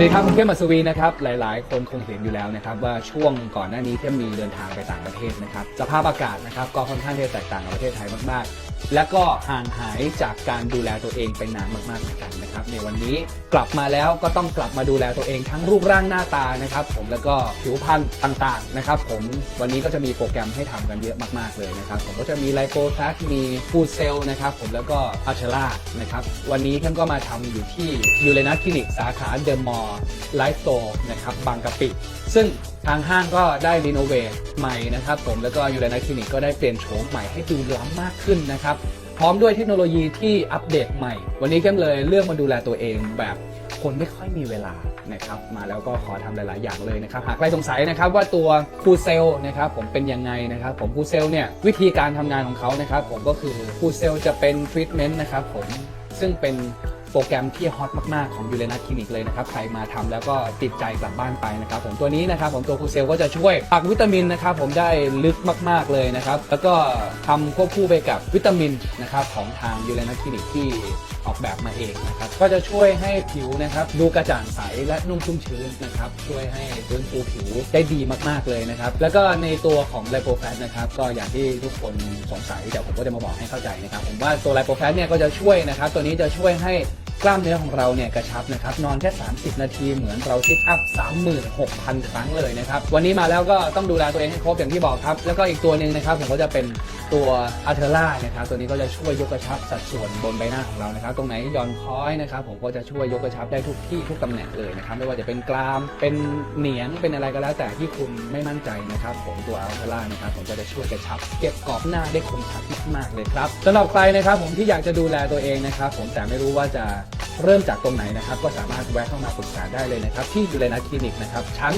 สวัสดีครับผมเข้มมัสวีนะครับหลาย ๆ คนคงเห็นอยู่แล้วนะครับว่าช่วงก่อนหน้านี้ที่มีเดินทางไปต่างประเทศนะครับสภาพอากาศนะครับก็ค่อนข้างที่จะแตกต่างกับประเทศไทยมาก ๆ และก็ห่างหายจากการดูแลตัวเองไปนานมากๆเหมือนกันนะครับ ในวันนี้กลับมาแล้วก็ต้องกลับมาดูแลตัวเองทั้งรูปร่างหน้าตานะครับ ผมแล้วก็ผิวพรรณต่างๆนะครับ ผมวันนี้ก็จะมีโปรแกรมให้ทำกันเยอะมากๆเลยนะครับ ผมก็จะมีไลโปแทสมีฟูเซลนะครับผมแล้วก็อัลเชล่านะครับวันนี้ท่านก็มาทำอยู่ที่ยูเรนัสคลินิกสาขาเดอะมอลล์ไลฟ์โตนะครับบางกะปิ ซึ่งางห้างก็ได้รีโนเวทใหม่นะครับผมแล้วก็ยูเรนัสคลินิกก็ได้เปลี่ยนโฉมใหม่ให้ดูล้ำมากขึ้นนะครับ พร้อมด้วยเทคโนโลยีที่อัปเดตใหม่ วันนี้ก็เลยเลือกมาดูแลตัวเองแบบคนไม่ค่อยมีเวลานะครับมาแล้วก็ขอทำหลาย ๆ อย่างเลยนะครับหากใครสงสัยนะครับว่าตัวฟูเซลนะครับผมเป็นยังไงนะครับผมฟูเซลเนี่ยวิธีการทำงานของเขานะครับผมก็คือฟูเซลจะเป็นทรีทเมนต์นะครับผมซึ่งเป็น โปรแกรมที่ฮอตมาก ๆ ของยูเรนัสคลินิกเลยนะครับ ใครมาทำแล้วก็ติดใจกลับบ้านไปนะครับผมตัวนี้นะครับผมตัวคูเซลก็จะช่วยปักวิตามินนะครับผมได้ลึกมาก ๆ เลยนะครับ แล้วก็ทำควบคู่ไปกับวิตามินนะครับของทางยูเรนัสคลินิกที่ออกแบบมาเองนะครับก็จะช่วยให้ผิวนะครับดูกระจ่างใสและนุ่มชุ่มชื้นนะครับช่วยให้ฟื้นฟูผิวได้ดีมากๆเลยนะครับแล้วก็ในตัวของไลโปแฟตนะครับก็อย่างที่ทุกคนสงสัยเดี๋ยวผมก็จะมาบอกให้เข้าใจนะครับผมว่าตัวไลโปแฟตเนี่ยก็จะช่วยนะครับตัวนี้จะช่วยให้กล้ามเนื้อของเราเนี่ยกระชับนะครับนอนแค่ 30 นาทีเหมือนเราซิทอัพ 36,000 ครั้งเลยนะครับวันนี้มาแล้วก็ต้องดูแลตัวเองให้ครบอย่างที่บอกครับ แล้วก็อีกตัวหนึ่งนะครับผมก็จะเป็น ตัวอัลเทอร่านะครับตัวนี้ก็จะช่วยยกกระชับสัดส่วนบนใบหน้าของเรานะครับ ตรงไหนหย่อนค้อยนะครับผมก็จะช่วยยกกระชับได้ทุกที่ทุกตำแหน่งเลยนะครับไม่ว่าจะเป็นกราม เป็นเหนียงเป็นอะไรก็แล้วแต่ที่คุณไม่มั่นใจนะครับผมตัวอัลเทอร่านะครับผมก็จะช่วยกระชับ เก็บกรอบหน้าได้คมชัดมากๆเลยครับสำหรับใครนะครับผมที่อยากจะดูแลตัวเองนะครับผมแต่ไม่รู้ว่าจะ เริ่มจากตรงไหนนะครับ ก็สามารถแวะเข้ามาปรึกษาได้เลยนะครับ ที่ยูเรนัสคลินิกนะครับ ชั้น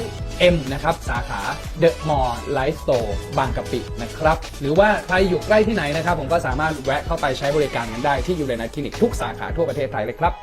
M นะครับ สาขาเดอะมอลล์ไลฟ์สโตร์บางกะปินะครับ หรือว่าใครอยู่ใกล้ที่ไหนนะครับ ผมก็สามารถแวะเข้าไปใช้บริการกันได้ที่ยูเรนัสคลินิกทุกสาขาทั่วประเทศไทยเลยครับ